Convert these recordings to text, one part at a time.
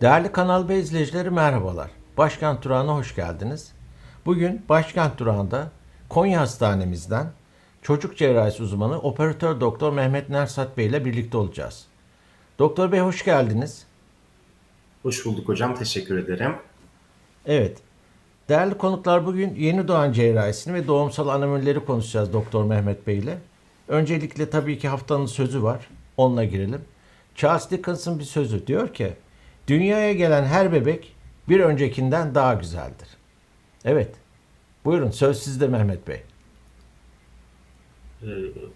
Değerli Kanal B izleyicileri merhabalar. Başkent Durağı'na hoş geldiniz. Bugün Başkent Durağı'nda Konya Hastanemizden çocuk cerrahisi uzmanı operatör doktor Mehmet Nersat Bey ile birlikte olacağız. Doktor Bey hoş geldiniz. Hoş bulduk hocam. Teşekkür ederim. Evet. Değerli konuklar bugün yeni doğan cerrahisini ve doğumsal anomalileri konuşacağız Doktor Mehmet Bey ile. Öncelikle tabii ki haftanın sözü var. Onunla girelim. Charles Dickens'ın bir sözü diyor ki Dünyaya gelen her bebek bir öncekinden daha güzeldir. Evet. Buyurun söz sizde Mehmet Bey. Ee,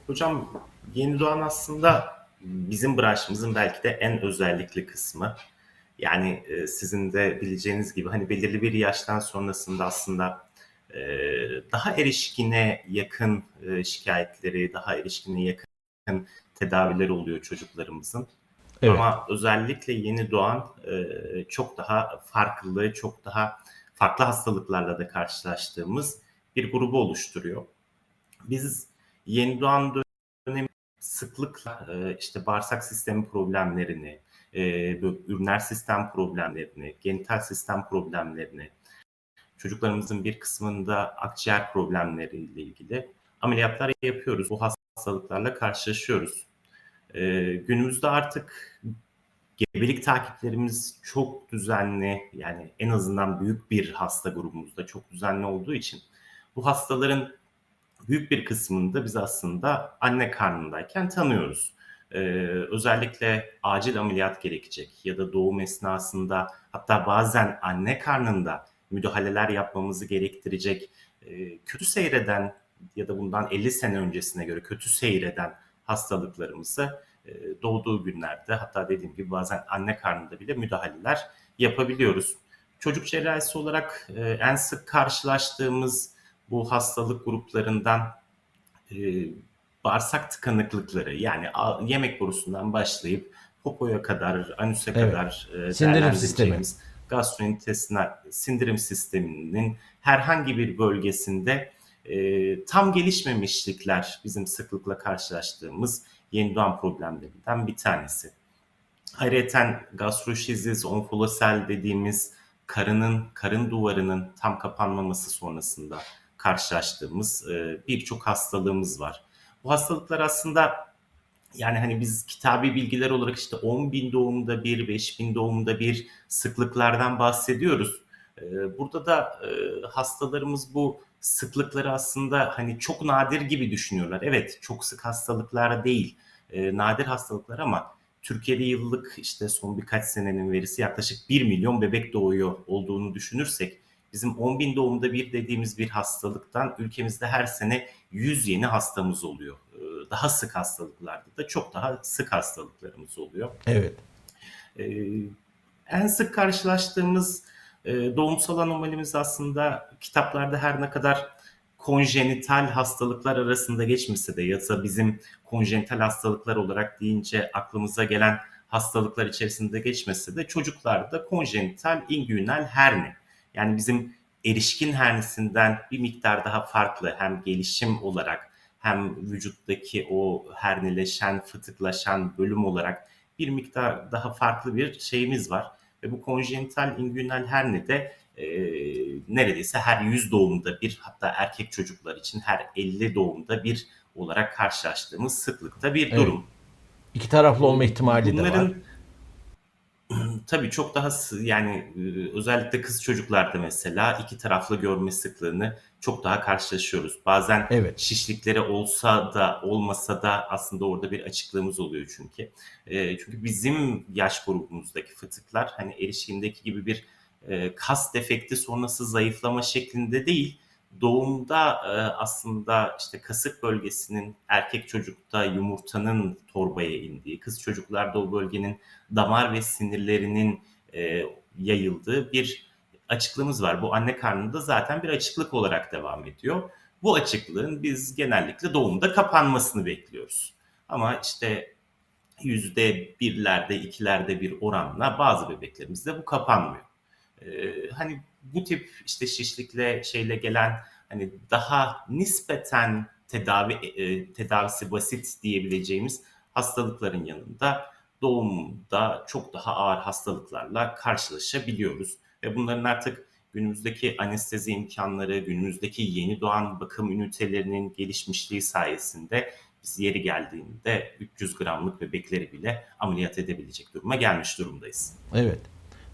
hocam yeni doğan aslında bizim branşımızın belki de en özellikli kısmı. Yani e, sizin de bileceğiniz gibi hani belirli bir yaştan sonrasında aslında e, daha erişkine yakın e, şikayetleri, daha erişkine yakın tedavileri oluyor çocuklarımızın. Evet. Ama özellikle yeni doğan e, çok daha farklı, çok daha farklı hastalıklarla da karşılaştığımız bir grubu oluşturuyor. Biz yeni doğan dönemi sıklıkla e, işte bağırsak sistemi problemlerini, e, üriner sistem problemlerini, genital sistem problemlerini, çocuklarımızın bir kısmında akciğer problemleriyle ilgili ameliyatlar yapıyoruz. Bu hastalıklarla karşılaşıyoruz. E, günümüzde artık gebelik takiplerimiz çok düzenli yani en azından büyük bir hasta grubumuzda çok düzenli olduğu için bu hastaların büyük bir kısmını da biz aslında anne karnındayken tanıyoruz. Ee, özellikle acil ameliyat gerekecek ya da doğum esnasında hatta bazen anne karnında müdahaleler yapmamızı gerektirecek e, kötü seyreden ya da bundan 50 sene öncesine göre kötü seyreden hastalıklarımızı doğduğu günlerde hatta dediğim gibi bazen anne karnında bile müdahaleler yapabiliyoruz. Çocuk cerrahisi olarak en sık karşılaştığımız bu hastalık gruplarından bağırsak tıkanıklıkları yani yemek borusundan başlayıp popoya kadar, anüse Evet. kadar Sindirim değerlendireceğimiz gastrointestinal sindirim sisteminin herhangi bir bölgesinde e, tam gelişmemişlikler bizim sıklıkla karşılaştığımız yeni doğan problemlerinden bir tanesi. Ayrıca gastroşizis, onfolosel dediğimiz karının, karın duvarının tam kapanmaması sonrasında karşılaştığımız e, birçok hastalığımız var. Bu hastalıklar aslında yani hani biz kitabi bilgiler olarak işte 10 bin doğumda bir, 5 bin doğumda bir sıklıklardan bahsediyoruz. E, Burada da e, hastalarımız bu sıklıkları aslında hani çok nadir gibi düşünüyorlar. Evet çok sık hastalıklar değil, e, nadir hastalıklar ama Türkiye'de yıllık işte son birkaç senenin verisi yaklaşık 1 milyon bebek doğuyor olduğunu düşünürsek bizim 10 bin doğumda bir dediğimiz bir hastalıktan ülkemizde her sene 100 yeni hastamız oluyor. Ee, Daha sık hastalıklarda da çok daha sık hastalıklarımız oluyor. Evet. Ee, en sık karşılaştığımız e, doğumsal anomalimiz aslında kitaplarda her ne kadar konjenital hastalıklar arasında geçmese de ya da bizim konjenital hastalıklar olarak deyince aklımıza gelen hastalıklar içerisinde geçmese de çocuklarda konjenital ingünal herne yani bizim erişkin hernesinden bir miktar daha farklı hem gelişim olarak hem vücuttaki o herneleşen, fıtıklaşan bölüm olarak bir miktar daha farklı bir şeyimiz var. Ve bu konjenital ingünal herne de e, neredeyse her 100 doğumda bir hatta erkek çocuklar için her 50 doğumda bir olarak karşılaştığımız sıklıkta bir Evet. durum. İki taraflı olma ihtimali de Bunların var. tabii çok daha yani e, özellikle kız çocuklarda mesela iki taraflı görme sıklığını çok daha karşılaşıyoruz. Bazen Evet. şişlikleri olsa da olmasa da aslında orada bir açıklığımız oluyor çünkü. E, çünkü bizim yaş grubumuzdaki fıtıklar hani erişkindeki gibi bir e, kas defekti sonrası zayıflama şeklinde değil. Doğumda e, aslında işte kasık bölgesinin erkek çocukta yumurtanın torbaya indiği, kız çocuklarda o bölgenin damar ve sinirlerinin e, yayıldığı bir açıklığımız var. Bu anne karnında zaten bir açıklık olarak devam ediyor. Bu açıklığın biz genellikle doğumda kapanmasını bekliyoruz. Ama işte yüzde birlerde, ikilerde bir oranla bazı bebeklerimizde bu kapanmıyor. Ee, hani bu tip işte şişlikle şeyle gelen hani daha nispeten tedavi e, tedavisi basit diyebileceğimiz hastalıkların yanında doğumda çok daha ağır hastalıklarla karşılaşabiliyoruz. Ve bunların artık günümüzdeki anestezi imkanları, günümüzdeki yeni doğan bakım ünitelerinin gelişmişliği sayesinde biz yeri geldiğinde 300 gramlık bebekleri bile ameliyat edebilecek duruma gelmiş durumdayız. Evet.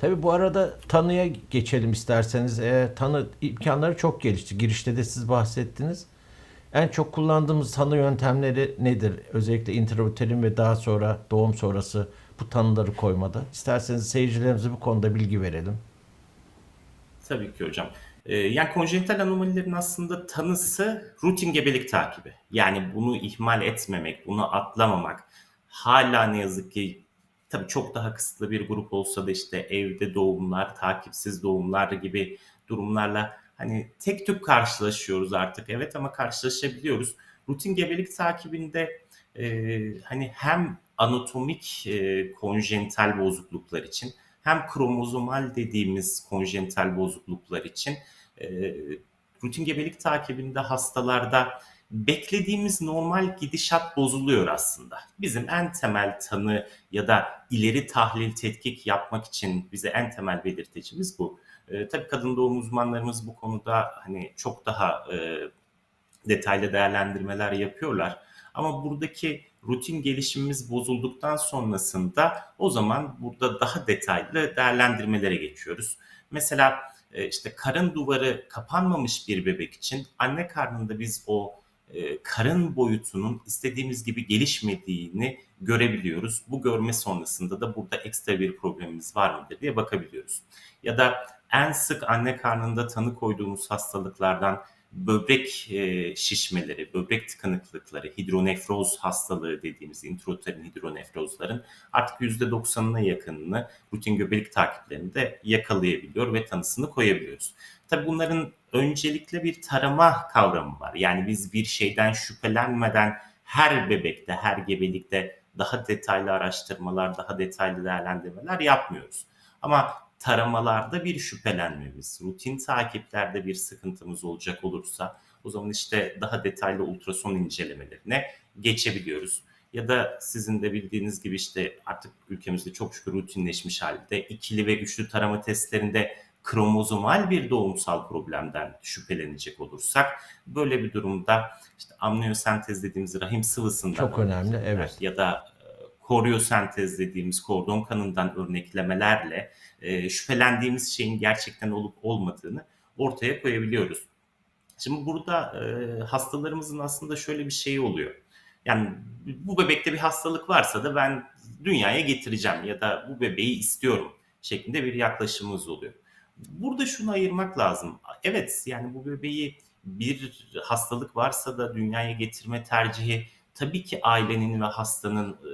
Tabii bu arada tanıya geçelim isterseniz. E, tanı imkanları çok gelişti. Girişte de siz bahsettiniz. En çok kullandığımız tanı yöntemleri nedir? Özellikle intrauterin ve daha sonra doğum sonrası bu tanıları koymada. İsterseniz seyircilerimize bu konuda bilgi verelim. Tabii ki hocam. Ee, yani konjenital anomalilerin aslında tanısı rutin gebelik takibi. Yani bunu ihmal etmemek, bunu atlamamak. Hala ne yazık ki tabii çok daha kısıtlı bir grup olsa da işte evde doğumlar, takipsiz doğumlar gibi durumlarla hani tek tük karşılaşıyoruz artık evet ama karşılaşabiliyoruz. Rutin gebelik takibinde e, hani hem anatomik e, konjenital bozukluklar için hem kromozomal dediğimiz konjenital bozukluklar için e, rutin gebelik takibinde hastalarda beklediğimiz normal gidişat bozuluyor aslında. Bizim en temel tanı ya da ileri tahlil tetkik yapmak için bize en temel belirtecimiz bu. E, tabii kadın doğum uzmanlarımız bu konuda hani çok daha e, detaylı değerlendirmeler yapıyorlar. Ama buradaki rutin gelişimimiz bozulduktan sonrasında o zaman burada daha detaylı değerlendirmelere geçiyoruz. Mesela e, işte karın duvarı kapanmamış bir bebek için anne karnında biz o e, karın boyutunun istediğimiz gibi gelişmediğini görebiliyoruz. Bu görme sonrasında da burada ekstra bir problemimiz var mıdır diye bakabiliyoruz. Ya da en sık anne karnında tanı koyduğumuz hastalıklardan böbrek e, şişmeleri, böbrek tıkanıklıkları, hidronefroz hastalığı dediğimiz intrauterin hidronefrozların artık %90'ına yakınını rutin göbelik takiplerinde yakalayabiliyor ve tanısını koyabiliyoruz. Tabii bunların öncelikle bir tarama kavramı var. Yani biz bir şeyden şüphelenmeden her bebekte, her gebelikte daha detaylı araştırmalar, daha detaylı değerlendirmeler yapmıyoruz. Ama taramalarda bir şüphelenmemiz, rutin takiplerde bir sıkıntımız olacak olursa o zaman işte daha detaylı ultrason incelemelerine geçebiliyoruz. Ya da sizin de bildiğiniz gibi işte artık ülkemizde çok şükür rutinleşmiş halde ikili ve üçlü tarama testlerinde kromozomal bir doğumsal problemden şüphelenecek olursak böyle bir durumda işte amniyosentez dediğimiz rahim sıvısından Çok önemli, evet. ya da e, koryosentez dediğimiz kordon kanından örneklemelerle e, şüphelendiğimiz şeyin gerçekten olup olmadığını ortaya koyabiliyoruz. Şimdi burada e, hastalarımızın aslında şöyle bir şeyi oluyor. Yani bu bebekte bir hastalık varsa da ben dünyaya getireceğim ya da bu bebeği istiyorum şeklinde bir yaklaşımımız oluyor. Burada şunu ayırmak lazım. Evet yani bu bebeği bir hastalık varsa da dünyaya getirme tercihi tabii ki ailenin ve hastanın e,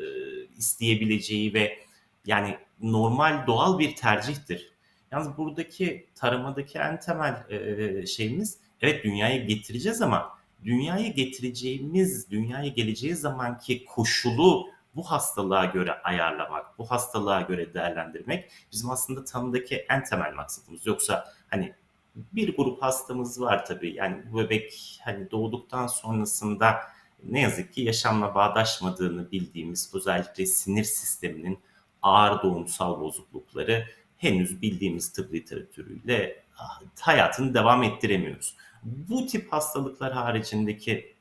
isteyebileceği ve yani normal doğal bir tercihtir. Yalnız buradaki taramadaki en temel e, şeyimiz evet dünyaya getireceğiz ama dünyaya getireceğimiz, dünyaya geleceği zamanki koşulu bu hastalığa göre ayarlamak, bu hastalığa göre değerlendirmek bizim aslında tanıdaki en temel maksadımız. Yoksa hani bir grup hastamız var tabii. Yani bu bebek hani doğduktan sonrasında ne yazık ki yaşamla bağdaşmadığını bildiğimiz özellikle sinir sisteminin ağır doğumsal bozuklukları henüz bildiğimiz tıp literatürüyle ah, hayatını devam ettiremiyoruz. Bu tip hastalıklar haricindeki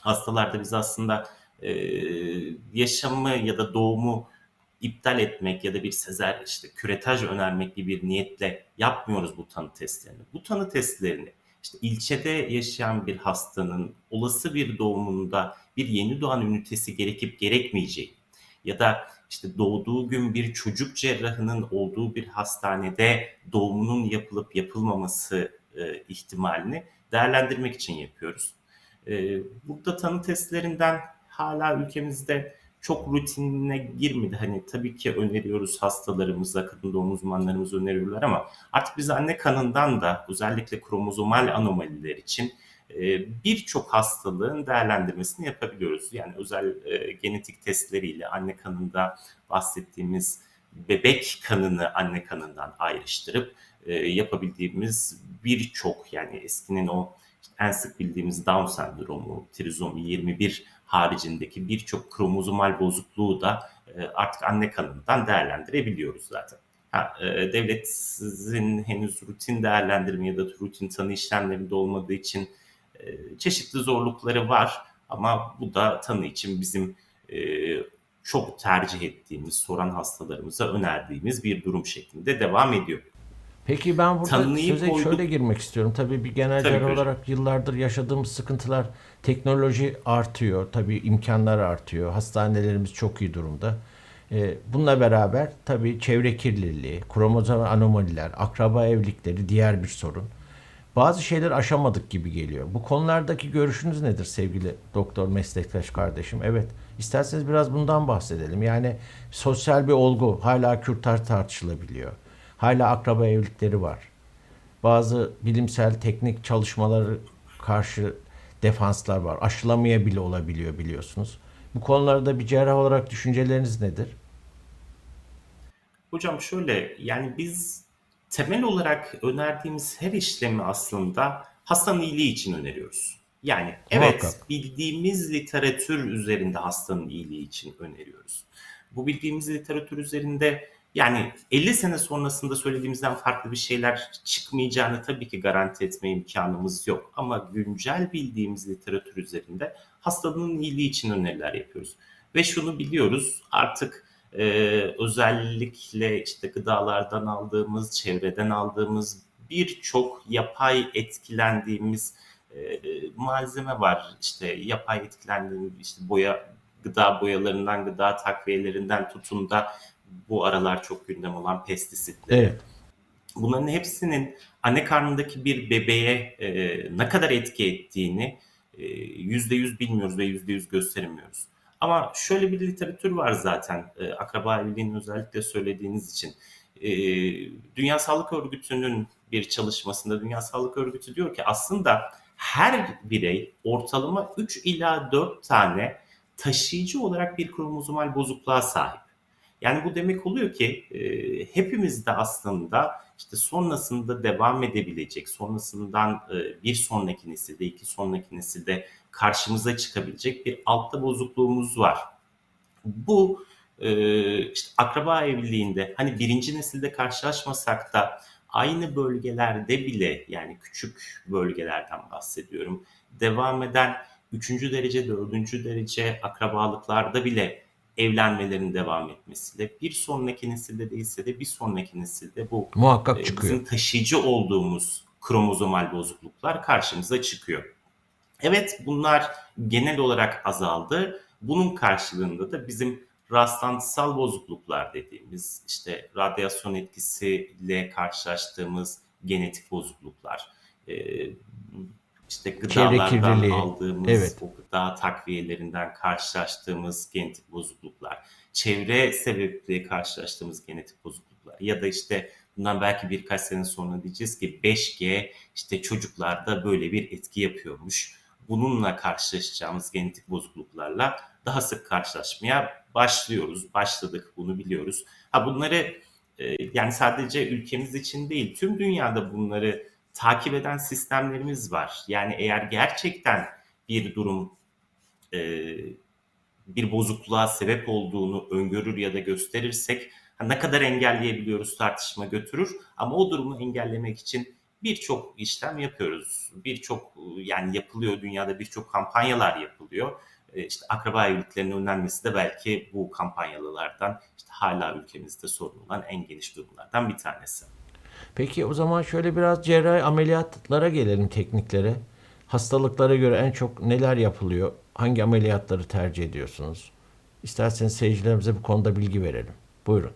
hastalarda biz aslında e, yaşamı ya da doğumu iptal etmek ya da bir sezer işte küretaj önermek gibi bir niyetle yapmıyoruz bu tanı testlerini. Bu tanı testlerini işte ilçede yaşayan bir hastanın olası bir doğumunda bir yeni doğan ünitesi gerekip gerekmeyeceği ya da işte doğduğu gün bir çocuk cerrahının olduğu bir hastanede doğumunun yapılıp yapılmaması e, ihtimalini değerlendirmek için yapıyoruz. E, burada tanı testlerinden hala ülkemizde çok rutinine girmedi. Hani tabii ki öneriyoruz hastalarımıza, kadın doğum uzmanlarımız öneriyorlar ama artık biz anne kanından da özellikle kromozomal anomaliler için birçok hastalığın değerlendirmesini yapabiliyoruz. Yani özel e, genetik testleriyle anne kanında bahsettiğimiz bebek kanını anne kanından ayrıştırıp e, yapabildiğimiz birçok yani eskinin o en sık bildiğimiz Down sendromu, trizomi 21 haricindeki birçok kromozomal bozukluğu da e, artık anne kanından değerlendirebiliyoruz zaten. Ha, e, devletin henüz rutin değerlendirme ya da rutin tanı işlemlerinde olmadığı için e, çeşitli zorlukları var ama bu da tanı için bizim e, çok tercih ettiğimiz, soran hastalarımıza önerdiğimiz bir durum şeklinde devam ediyor. Peki ben burada Tanıyı söze koyduk. şöyle girmek istiyorum. Tabii bir genel olarak yıllardır yaşadığımız sıkıntılar teknoloji artıyor. Tabii imkanlar artıyor. Hastanelerimiz çok iyi durumda. Ee, bununla beraber tabii çevre kirliliği, kromozom anomaliler, akraba evlilikleri diğer bir sorun. Bazı şeyler aşamadık gibi geliyor. Bu konulardaki görüşünüz nedir sevgili doktor meslektaş kardeşim? Evet, isterseniz biraz bundan bahsedelim. Yani sosyal bir olgu hala kürtaj tartışılabiliyor. Hala akraba evlilikleri var. Bazı bilimsel teknik çalışmaları karşı defanslar var. Aşılamaya bile olabiliyor biliyorsunuz. Bu konularda bir cerrah olarak düşünceleriniz nedir? Hocam şöyle yani biz temel olarak önerdiğimiz her işlemi aslında hastanın iyiliği için öneriyoruz. Yani evet Muhakkak. bildiğimiz literatür üzerinde hastanın iyiliği için öneriyoruz. Bu bildiğimiz literatür üzerinde yani 50 sene sonrasında söylediğimizden farklı bir şeyler çıkmayacağını tabii ki garanti etme imkanımız yok. Ama güncel bildiğimiz literatür üzerinde hastanın iyiliği için öneriler yapıyoruz. Ve şunu biliyoruz artık e, özellikle işte gıdalardan aldığımız, çevreden aldığımız birçok yapay etkilendiğimiz e, malzeme var. İşte yapay etkilendiğimiz işte boya, gıda boyalarından, gıda takviyelerinden tutun da bu aralar çok gündem olan pestisitler. Evet. Bunların hepsinin anne karnındaki bir bebeğe e, ne kadar etki ettiğini e, yüzde yüz bilmiyoruz ve yüzde yüz gösteremiyoruz. Ama şöyle bir literatür var zaten e, akraba evliliğinin özellikle söylediğiniz için. E, Dünya Sağlık Örgütü'nün bir çalışmasında Dünya Sağlık Örgütü diyor ki aslında her birey ortalama 3 ila 4 tane taşıyıcı olarak bir kromozomal bozukluğa sahip. Yani bu demek oluyor ki e, hepimiz de aslında işte sonrasında devam edebilecek, sonrasından e, bir sonraki nesilde, iki sonraki nesilde karşımıza çıkabilecek bir altta bozukluğumuz var. Bu e, işte akraba evliliğinde hani birinci nesilde karşılaşmasak da aynı bölgelerde bile yani küçük bölgelerden bahsediyorum. Devam eden üçüncü derece, dördüncü derece akrabalıklarda bile evlenmelerin devam etmesiyle bir sonraki nesilde değilse de bir sonraki nesilde bu Muhakkak e, çıkıyor. bizim taşıyıcı olduğumuz kromozomal bozukluklar karşımıza çıkıyor. Evet bunlar genel olarak azaldı. Bunun karşılığında da bizim rastlantısal bozukluklar dediğimiz işte radyasyon etkisiyle karşılaştığımız genetik bozukluklar, e, işte gıdalardan aldığımız evet. o gıda takviyelerinden karşılaştığımız genetik bozukluklar, çevre sebeple karşılaştığımız genetik bozukluklar ya da işte bundan belki birkaç sene sonra diyeceğiz ki 5G işte çocuklarda böyle bir etki yapıyormuş. Bununla karşılaşacağımız genetik bozukluklarla daha sık karşılaşmaya başlıyoruz. Başladık bunu biliyoruz. Ha bunları e, yani sadece ülkemiz için değil tüm dünyada bunları takip eden sistemlerimiz var. Yani eğer gerçekten bir durum e, bir bozukluğa sebep olduğunu öngörür ya da gösterirsek ne kadar engelleyebiliyoruz tartışma götürür. Ama o durumu engellemek için birçok işlem yapıyoruz. Birçok yani yapılıyor dünyada birçok kampanyalar yapılıyor. E, işte akraba evliliklerinin önlenmesi de belki bu kampanyalardan işte hala ülkemizde sorun olan en geniş durumlardan bir tanesi. Peki o zaman şöyle biraz cerrahi ameliyatlara gelelim tekniklere. Hastalıklara göre en çok neler yapılıyor? Hangi ameliyatları tercih ediyorsunuz? İsterseniz seyircilerimize bu konuda bilgi verelim. Buyurun.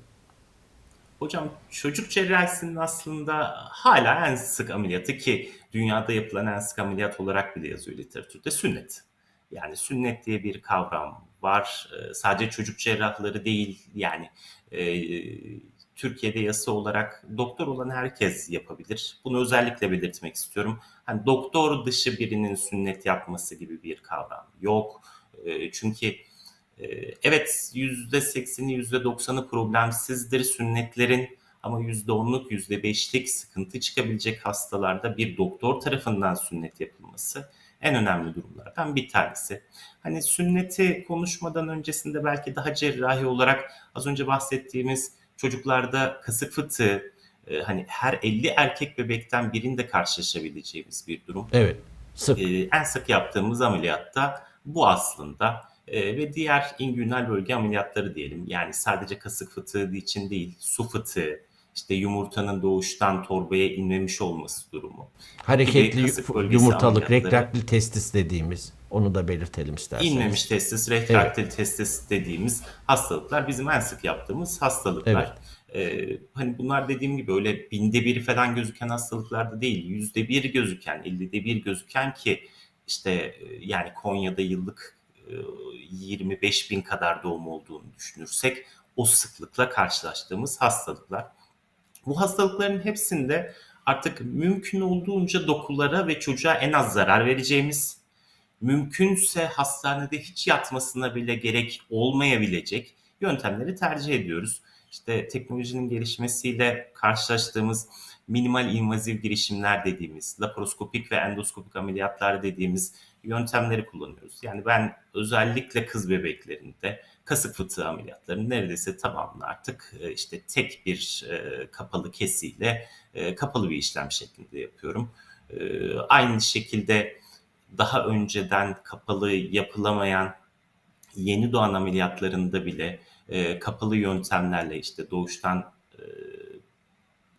Hocam çocuk cerrahisinin aslında hala en sık ameliyatı ki dünyada yapılan en sık ameliyat olarak bile yazıyor literatürde sünnet. Yani sünnet diye bir kavram var. Ee, sadece çocuk cerrahları değil yani e, Türkiye'de yasa olarak doktor olan herkes yapabilir. Bunu özellikle belirtmek istiyorum. Hani doktor dışı birinin sünnet yapması gibi bir kavram yok. E, çünkü e, evet %80'i %90'ı problemsizdir sünnetlerin ama %10'luk %5'lik sıkıntı çıkabilecek hastalarda bir doktor tarafından sünnet yapılması en önemli durumlardan bir tanesi. Hani sünneti konuşmadan öncesinde belki daha cerrahi olarak az önce bahsettiğimiz çocuklarda kasık fıtığı e, hani her 50 erkek bebekten birinde karşılaşabileceğimiz bir durum. Evet. Sık. Ee, en sık yaptığımız ameliyatta bu aslında Ee, ve diğer inguinal bölge ameliyatları diyelim. Yani sadece kasık fıtığı için değil, su fıtığı, işte yumurtanın doğuştan torbaya inmemiş olması durumu. Hareketli yumurtalık, rektraktil testis dediğimiz. Onu da belirtelim isterseniz. İnmemiş testis, retraktil testis dediğimiz hastalıklar bizim en sık yaptığımız hastalıklar. Ee, hani bunlar dediğim gibi öyle binde bir falan gözüken hastalıklarda değil, yüzde bir gözüken, ellide bir gözüken ki işte e, yani Konya'da yıllık e, 25 bin kadar doğum olduğunu düşünürsek o sıklıkla karşılaştığımız hastalıklar. Bu hastalıkların hepsinde artık mümkün olduğunca dokulara ve çocuğa en az zarar vereceğimiz, mümkünse hastanede hiç yatmasına bile gerek olmayabilecek yöntemleri tercih ediyoruz. İşte teknolojinin gelişmesiyle karşılaştığımız minimal invazif girişimler dediğimiz, laparoskopik ve endoskopik ameliyatlar dediğimiz yöntemleri kullanıyoruz. Yani ben özellikle kız bebeklerinde kasık fıtığı ameliyatlarının neredeyse tamamını artık e, işte tek bir e, kapalı kesiyle e, kapalı bir işlem şeklinde yapıyorum. Aynı şekilde daha önceden kapalı yapılamayan yeni doğan ameliyatlarında bile kapalı yöntemlerle işte doğuştan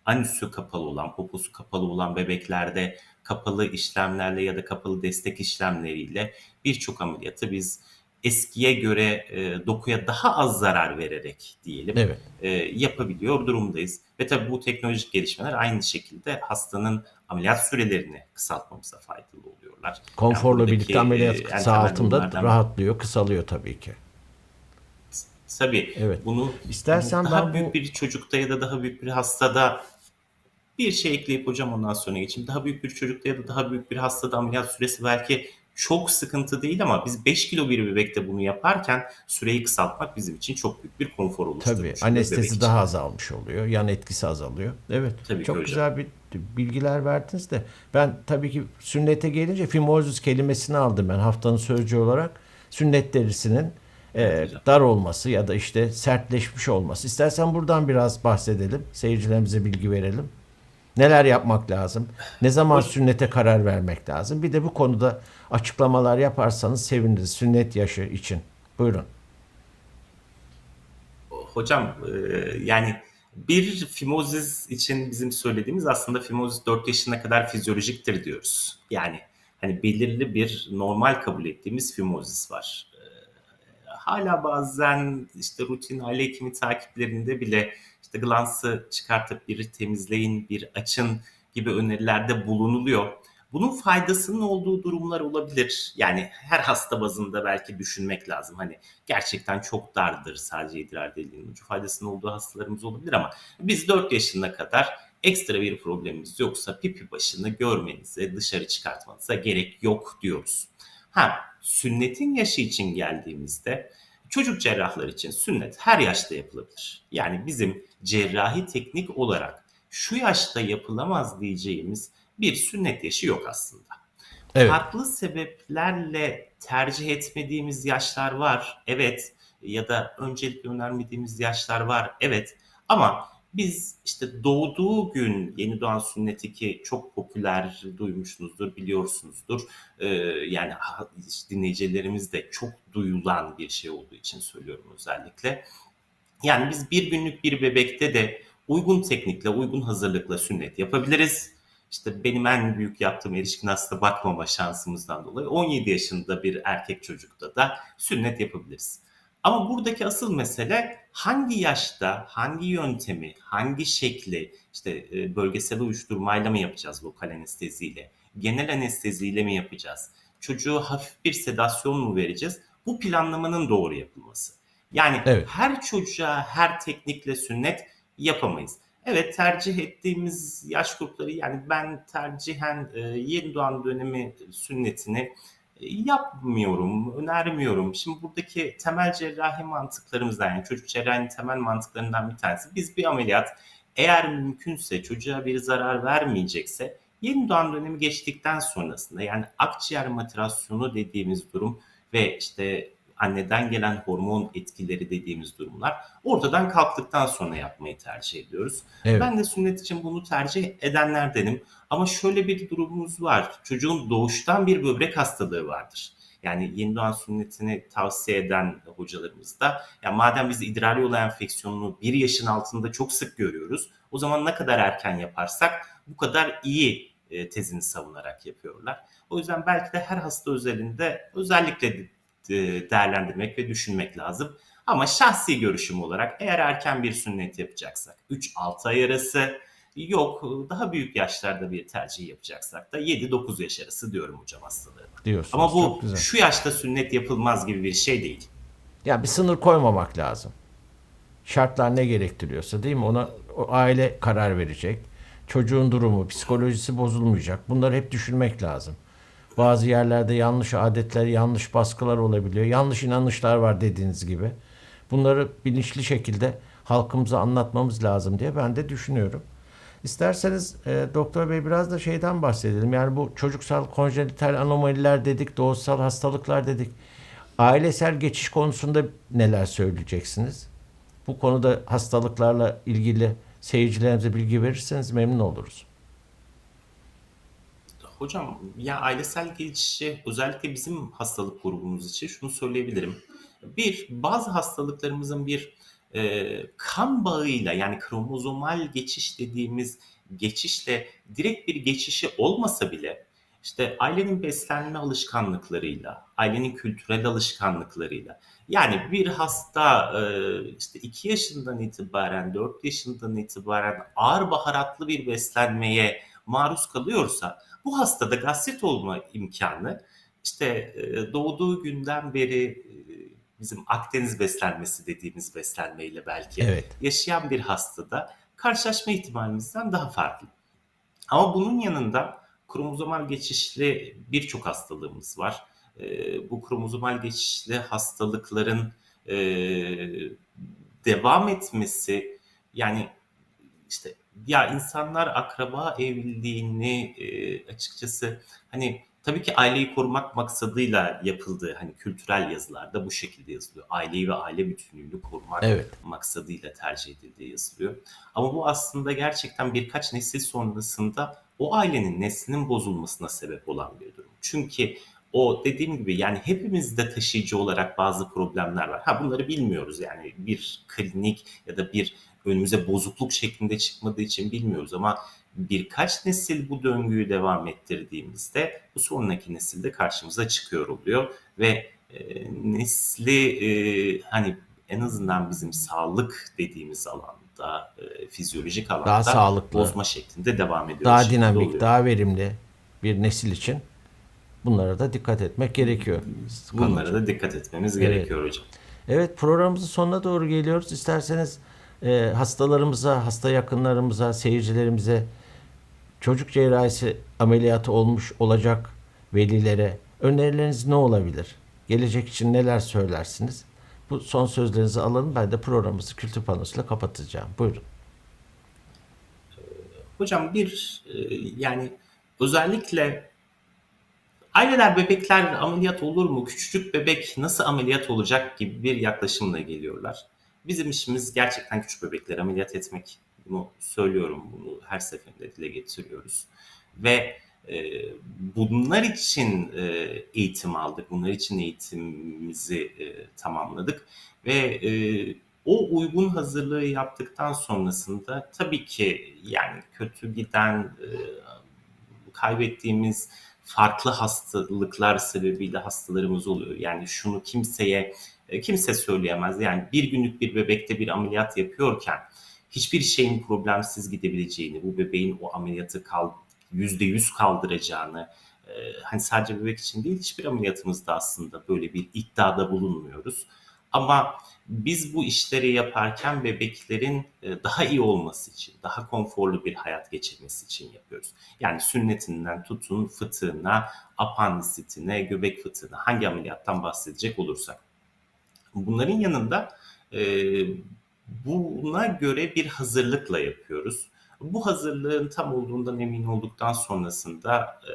anüsü kapalı olan, poposu kapalı olan bebeklerde kapalı işlemlerle ya da kapalı destek işlemleriyle birçok ameliyatı biz eskiye göre e, dokuya daha az zarar vererek diyelim Evet. e, yapabiliyor durumdayız. Ve tabii bu teknolojik gelişmeler aynı şekilde hastanın ameliyat sürelerini kısaltmamıza faydalı oluyorlar. Konforla buradaki, birlikte ameliyat e, durumlardan- rahatlıyor, kısalıyor tabii ki. Tabii Evet. bunu İstersen daha ben büyük bu bir çocukta ya da daha büyük bir hastada bir şey ekleyip hocam ondan sonra geçeyim. Daha büyük bir çocukta ya da daha büyük bir hastada ameliyat süresi belki çok sıkıntı değil ama biz 5 kilo bir bebekte bunu yaparken süreyi kısaltmak bizim için çok büyük bir konfor oluşturmuş. tabii bebek anestezi daha azalmış oluyor. Yan etkisi azalıyor. Evet. Tabii çok hocam. güzel bir bilgiler verdiniz de ben tabii ki sünnete gelince fimosis kelimesini aldım ben haftanın sözcüğü olarak. Sünnet derisinin e, dar olması ya da işte sertleşmiş olması. İstersen buradan biraz bahsedelim. Seyircilerimize bilgi verelim. Neler yapmak lazım? Ne zaman sünnete karar vermek lazım? Bir de bu konuda açıklamalar yaparsanız seviniriz sünnet yaşı için. Buyurun. Hocam e, yani bir fimozis için bizim söylediğimiz aslında fimozis 4 yaşına kadar fizyolojiktir diyoruz. Yani hani belirli bir normal kabul ettiğimiz fimozis var. E, Hala bazen işte rutin aile hekimi takiplerinde bile işte glansı çıkartıp bir temizleyin, bir açın gibi önerilerde bulunuluyor. Bunun faydasının olduğu durumlar olabilir. Yani her hasta bazında belki düşünmek lazım. Hani gerçekten çok dardır sadece idrar deliğinin ucu faydasının olduğu hastalarımız olabilir ama biz 4 yaşına kadar ekstra bir problemimiz yoksa pipi başını görmenize, dışarı çıkartmanıza gerek yok diyoruz. Ha, sünnetin yaşı için geldiğimizde çocuk cerrahlar için sünnet her yaşta yapılabilir. Yani bizim cerrahi teknik olarak şu yaşta yapılamaz diyeceğimiz bir sünnet yaşı yok aslında. Evet. Farklı sebeplerle tercih etmediğimiz yaşlar var. Evet. Ya da öncelikle önermediğimiz yaşlar var. Evet. Ama biz işte doğduğu gün yeni doğan sünneti ki çok popüler duymuşsunuzdur, biliyorsunuzdur. Ee, yani dinleyicilerimiz de çok duyulan bir şey olduğu için söylüyorum özellikle. Yani biz bir günlük bir bebekte de uygun teknikle, uygun hazırlıkla sünnet yapabiliriz. İşte benim en büyük yaptığım erişkin hasta bakmama şansımızdan dolayı 17 yaşında bir erkek çocukta da sünnet yapabiliriz. Ama buradaki asıl mesele hangi yaşta, hangi yöntemi, hangi şekli, işte e, bölgesel uyuşturmayla mı yapacağız lokal anesteziyle, genel anesteziyle mi yapacağız, çocuğu hafif bir sedasyon mu vereceğiz? Bu planlamanın doğru yapılması. Yani Evet. her çocuğa her teknikle sünnet yapamayız. Evet tercih ettiğimiz yaş grupları yani ben tercihen e, yeni doğan dönemi sünnetini yapmıyorum, önermiyorum. Şimdi buradaki temel cerrahi mantıklarımızdan yani çocuk cerrahinin temel mantıklarından bir tanesi biz bir ameliyat eğer mümkünse çocuğa bir zarar vermeyecekse Yeni doğan dönemi geçtikten sonrasında yani akciğer maturasyonu dediğimiz durum ve işte anneden gelen hormon etkileri dediğimiz durumlar ortadan kalktıktan sonra yapmayı tercih ediyoruz. Evet. Ben de sünnet için bunu tercih edenlerdenim. Ama şöyle bir durumumuz var. Çocuğun doğuştan bir böbrek hastalığı vardır. Yani yeni doğan sünnetini tavsiye eden hocalarımız da ya madem biz idrar yolu enfeksiyonunu bir yaşın altında çok sık görüyoruz. O zaman ne kadar erken yaparsak bu kadar iyi e, tezini savunarak yapıyorlar. O yüzden belki de her hasta özelinde özellikle değerlendirmek ve düşünmek lazım. Ama şahsi görüşüm olarak eğer erken bir sünnet yapacaksak 3-6 ay arası yok daha büyük yaşlarda bir tercih yapacaksak da 7-9 yaş arası diyorum hocam hastalarına. Diyorsunuz. Ama bu şu yaşta sünnet yapılmaz gibi bir şey değil. Ya bir sınır koymamak lazım. Şartlar ne gerektiriyorsa değil mi? Ona o aile karar verecek. Çocuğun durumu, psikolojisi bozulmayacak. Bunları hep düşünmek lazım. Bazı yerlerde yanlış adetler, yanlış baskılar olabiliyor. Yanlış inanışlar var dediğiniz gibi. Bunları bilinçli şekilde halkımıza anlatmamız lazım diye ben de düşünüyorum. İsterseniz e, doktor bey biraz da şeyden bahsedelim. Yani bu çocuksal konjenital anomaliler dedik, doğuşsal hastalıklar dedik. Ailesel geçiş konusunda neler söyleyeceksiniz? Bu konuda hastalıklarla ilgili seyircilerimize bilgi verirseniz memnun oluruz. Hocam ya ailesel geçişi özellikle bizim hastalık grubumuz için şunu söyleyebilirim. Bir, bazı hastalıklarımızın bir e, kan bağıyla yani kromozomal geçiş dediğimiz geçişle direkt bir geçişi olmasa bile işte ailenin beslenme alışkanlıklarıyla, ailenin kültürel alışkanlıklarıyla yani bir hasta e, işte 2 yaşından itibaren 4 yaşından itibaren ağır baharatlı bir beslenmeye maruz kalıyorsa bu hastada gastrit olma imkanı işte e, doğduğu günden beri e, bizim Akdeniz beslenmesi dediğimiz beslenmeyle belki Evet. yaşayan bir hastada karşılaşma ihtimalimizden daha farklı. Ama bunun yanında kromozomal geçişli birçok hastalığımız var. E, bu kromozomal geçişli hastalıkların devam etmesi yani işte ya insanlar akraba evliliğini e, açıkçası hani tabii ki aileyi korumak maksadıyla yapıldığı hani kültürel yazılarda bu şekilde yazılıyor. Aileyi ve aile bütünlüğünü korumak Evet. maksadıyla tercih edildiği yazılıyor. Ama bu aslında gerçekten birkaç nesil sonrasında o ailenin neslinin bozulmasına sebep olan bir durum. Çünkü o dediğim gibi yani hepimizde taşıyıcı olarak bazı problemler var. Ha bunları bilmiyoruz yani bir klinik ya da bir önümüze bozukluk şeklinde çıkmadığı için bilmiyoruz ama birkaç nesil bu döngüyü devam ettirdiğimizde bu sonraki nesilde karşımıza çıkıyor oluyor ve e, nesli e, hani en azından bizim sağlık dediğimiz alanda, e, fizyolojik alanda Daha sağlıklı, bozma şeklinde devam ediyor. daha dinamik, oluyor. daha verimli bir nesil için bunlara da dikkat etmek gerekiyor. Bunlara da dikkat etmemiz Evet. gerekiyor hocam. Evet programımızın sonuna doğru geliyoruz. İsterseniz e, hastalarımıza, hasta yakınlarımıza, seyircilerimize çocuk cerrahisi ameliyatı olmuş olacak velilere önerileriniz ne olabilir? Gelecek için neler söylersiniz? Bu son sözlerinizi alalım. Ben de programımızı kültür panosuyla kapatacağım. Buyurun. Hocam bir e, yani özellikle aileler bebekler ameliyat olur mu? Küçücük bebek nasıl ameliyat olacak gibi bir yaklaşımla geliyorlar. Bizim işimiz gerçekten küçük bebekleri ameliyat etmek. Bunu söylüyorum, bunu her seferinde dile getiriyoruz. Ve e, bunlar için e, eğitim aldık, bunlar için eğitimimizi e, tamamladık ve e, o uygun hazırlığı yaptıktan sonrasında tabii ki yani kötü giden, e, kaybettiğimiz farklı hastalıklar sebebiyle hastalarımız oluyor. Yani şunu kimseye e, kimse söyleyemez. Yani bir günlük bir bebekte bir ameliyat yapıyorken hiçbir şeyin problemsiz gidebileceğini, bu bebeğin o ameliyatı yüzde yüz kaldıracağını, e, hani sadece bebek için değil hiçbir ameliyatımızda aslında böyle bir iddiada bulunmuyoruz. Ama biz bu işleri yaparken bebeklerin e, daha iyi olması için, daha konforlu bir hayat geçirmesi için yapıyoruz. Yani sünnetinden tutun fıtığına, apandisitine, göbek fıtığına hangi ameliyattan bahsedecek olursak. Bunların yanında e, buna göre bir hazırlıkla yapıyoruz. Bu hazırlığın tam olduğundan emin olduktan sonrasında e,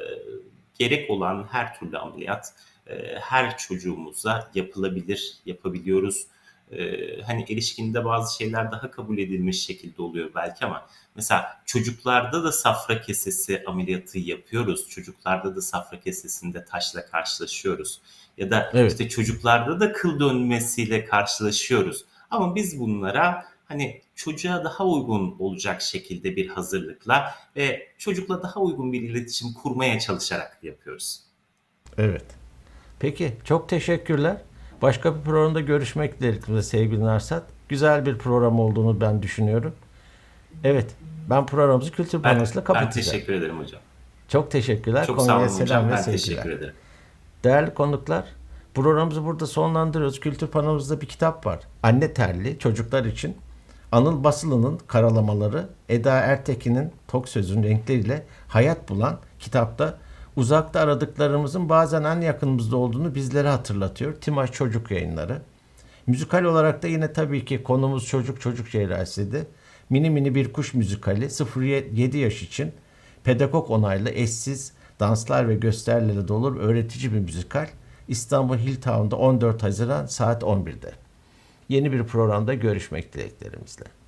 gerek olan her türlü ameliyat e, her çocuğumuza yapılabilir, yapabiliyoruz. E, hani erişkinde bazı şeyler daha kabul edilmiş şekilde oluyor belki ama mesela çocuklarda da safra kesesi ameliyatı yapıyoruz. Çocuklarda da safra kesesinde taşla karşılaşıyoruz. Ya da Evet. işte çocuklarda da kıl dönmesiyle karşılaşıyoruz. Ama biz bunlara hani çocuğa daha uygun olacak şekilde bir hazırlıkla ve çocukla daha uygun bir iletişim kurmaya çalışarak yapıyoruz. Evet. Peki çok teşekkürler. Başka bir programda görüşmek dileğiyle sevgili Narsat. Güzel bir program olduğunu ben düşünüyorum. Evet. Ben programımızı kültür Ben, panosuyla ben kapatacağım. teşekkür ederim hocam. Çok teşekkürler. Çok sağ Konya'ya olun hocam. selam ve Ben sevgiler. teşekkür ederim. Değerli konuklar, programımızı burada sonlandırıyoruz. Kültür panomuzda bir kitap var. Anne Terli, çocuklar için. Anıl Basılı'nın karalamaları, Eda Ertekin'in tok sözün renkleriyle hayat bulan kitapta uzakta aradıklarımızın bazen en yakınımızda olduğunu bizlere hatırlatıyor. Timaş Çocuk Yayınları. Müzikal olarak da yine tabii ki konumuz çocuk çocuk cerrahisiydi. Mini mini bir kuş müzikali 0-7 yaş için pedagog onaylı eşsiz danslar ve gösterilerle dolu öğretici bir müzikal. İstanbul Hilltown'da 14 Haziran saat 11'de. Yeni bir programda görüşmek dileklerimizle.